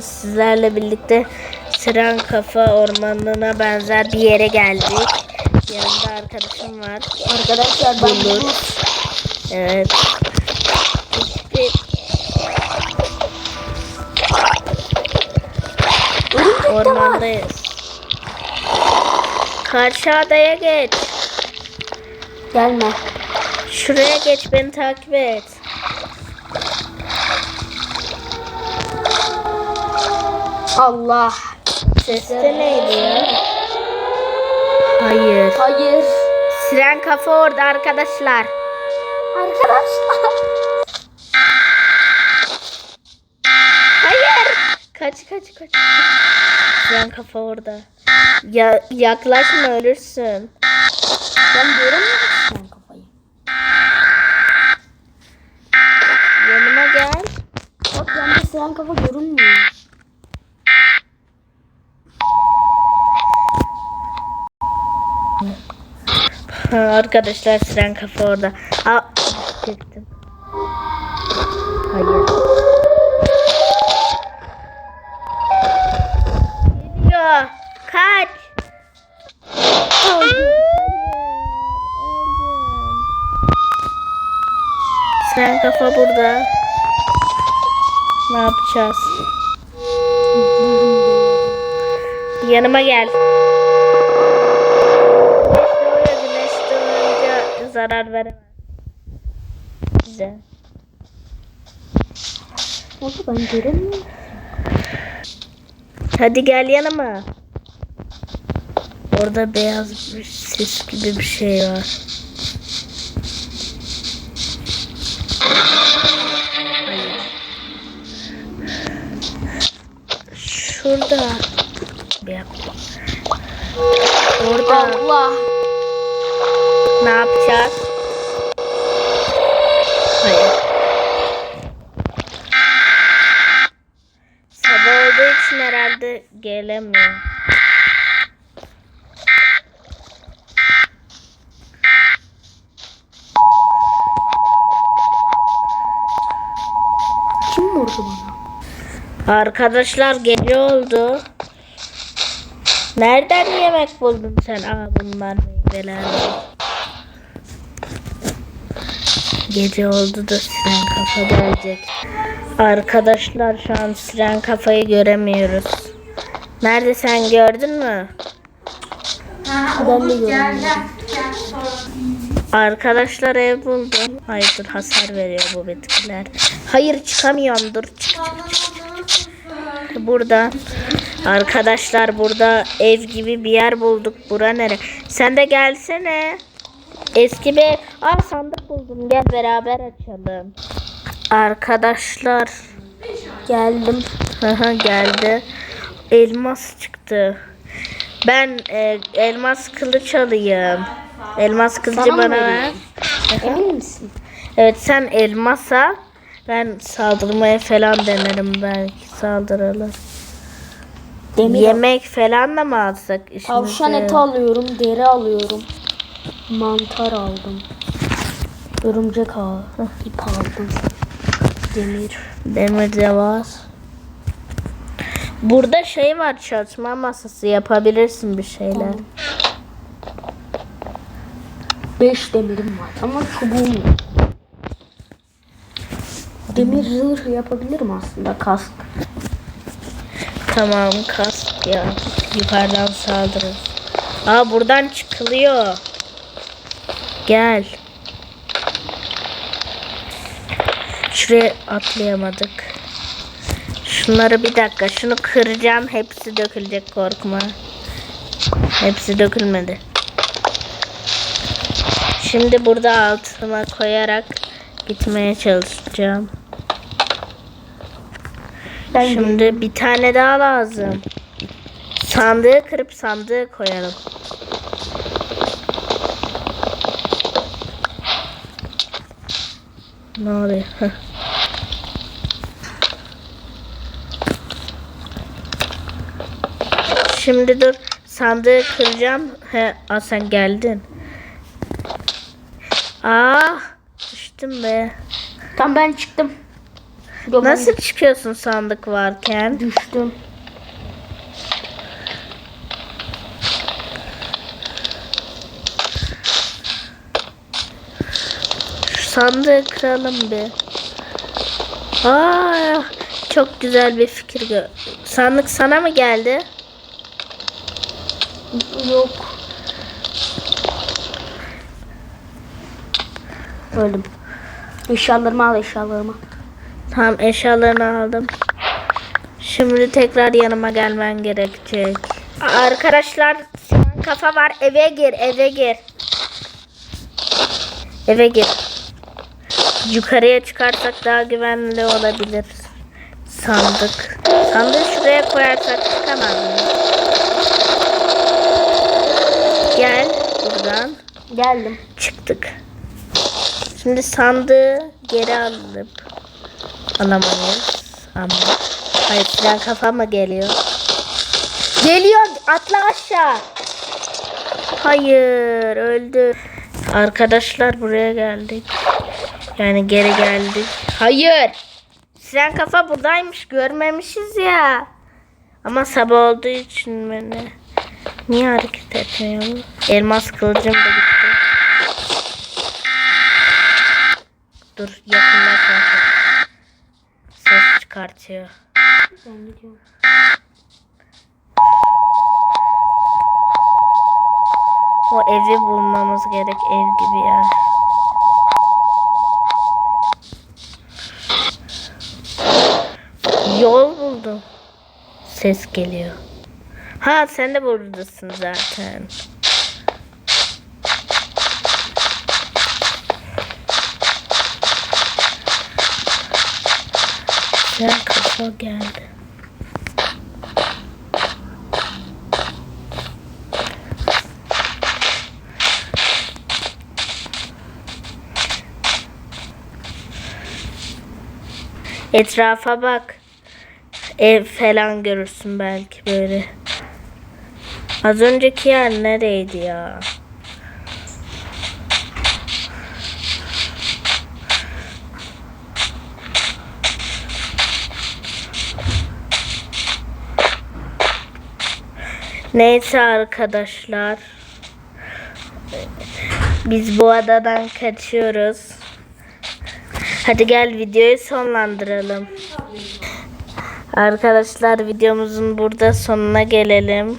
Sizlerle birlikte Siren Kafa Ormanı'na benzer bir yere geldik. Yanımda arkadaşım var. Arkadaşlar ben Bulur. bu Evet. Hiçbir ormandayız. Karşı adaya geç. Gelme. Şuraya geç beni takip et. Allah. Ses de neydi ya? Hayır. Hayır. Siren Kafa orada arkadaşlar. Arkadaşlar. Hayır. Kaç kaç kaç. Siren Kafa orada. Ya, yaklaşma ölürsün. Ben göremiyorum sen kafayı. Yanıma gel. Bak bende sen kafa görünmüyor. Arkadaşlar Siren Kafa orada. Aa, çektim. Hayır. Geliyor. Kaç. Siren Kafa burada. Ne yapacağız? Yanıma gel. Zarar veremez. Bize. Bak ben göremiyorum. Hadi gel yanıma. Orada beyaz bir sis gibi bir şey var. Şurada. Bir dakika. Orada. Allah. Ne yapacağız? Hayır. Sabah olduğu için herhalde gelemiyor. Kim vurdu bana? Arkadaşlar gece oldu. Nereden yemek buldun sen? Aa bunlar meyveler. Gece oldu da siren kafa gelecek. Arkadaşlar şu an siren kafayı göremiyoruz. Nerede sen gördün mü? Ben de. Arkadaşlar ev buldum. Ay dur hasar veriyor bu bitkiler. Hayır çıkamıyorum dur. Çık, çık, çık, çık. Burada. Arkadaşlar burada ev gibi bir yer bulduk. Bura nere? Sen de gelsene. Eski bir Aa sandık buldum. Gel beraber açalım. Arkadaşlar Geldim. Geldi. Elmas çıktı. Ben e, elmas kılıç alayım. Elmas kılıcı Sana bana ver. Emin misin? Evet sen elmasa ben saldırmaya falan denerim belki saldırılır. Demir al- Yemek falan da mı alsak? Tavşan eti alıyorum, deri alıyorum. Mantar aldım. Örümcek ağı, ip aldım. Demir. Demir de var. Burada şey var çalışma masası yapabilirsin bir şeyler. Beş demirim var ama çubuğum yok. Demir zırh yapabilirim aslında kask. Tamam kask ya. Yukarıdan saldırır. Aa buradan çıkılıyor. Gel. Şuraya atlayamadık. Şunları bir dakika. Şunu kıracağım. Hepsi dökülecek korkma. Hepsi dökülmedi. Şimdi burada altıma koyarak gitmeye çalışacağım. Ben Şimdi bir tane daha lazım. Sandığı kırıp sandığı koyalım. Oluyor? Heh. Şimdi dur sandığı kıracağım. He, aa, sen geldin. Aa, düştüm be. Tam ben çıktım. Ben Nasıl çıkıyorsun sandık varken? düştüm. Sandığı kıralım bir. Aa, çok güzel bir fikir. Sandık sana mı geldi? Yok. Öldüm. Eşyalarımı al eşyalarımı. Tamam eşyalarını aldım. Şimdi tekrar yanıma gelmen gerekecek. Arkadaşlar kafa var eve gir eve gir. Eve gir. Yukarıya çıkarsak daha güvenli olabilir. Sandık. Sandığı şuraya koyarsak çıkamaz mıyız? Gel buradan. Geldim. Çıktık. Şimdi sandığı geri alıp alamayız. Ama hayır silah kafa mı geliyor? Geliyor atla aşağı. Hayır öldü. Arkadaşlar buraya geldik. Yani geri geldik. Hayır. Siren kafa buradaymış görmemişiz ya. Ama sabah olduğu için beni. Niye hareket etmiyor? Elmas kılıcım da gitti. Dur yakınlaşma. Ses çıkartıyor. Ben gidiyorum. O evi bulmamız gerek ev gibi ya. Yol buldum. Ses geliyor. Ha sen de buradasın zaten. Sen kafa geldi. Etrafa bak. Ev falan görürsün belki böyle. Az önceki yer nereydi ya? Neyse arkadaşlar. Biz bu adadan kaçıyoruz. Hadi gel videoyu sonlandıralım. Arkadaşlar videomuzun burada sonuna gelelim.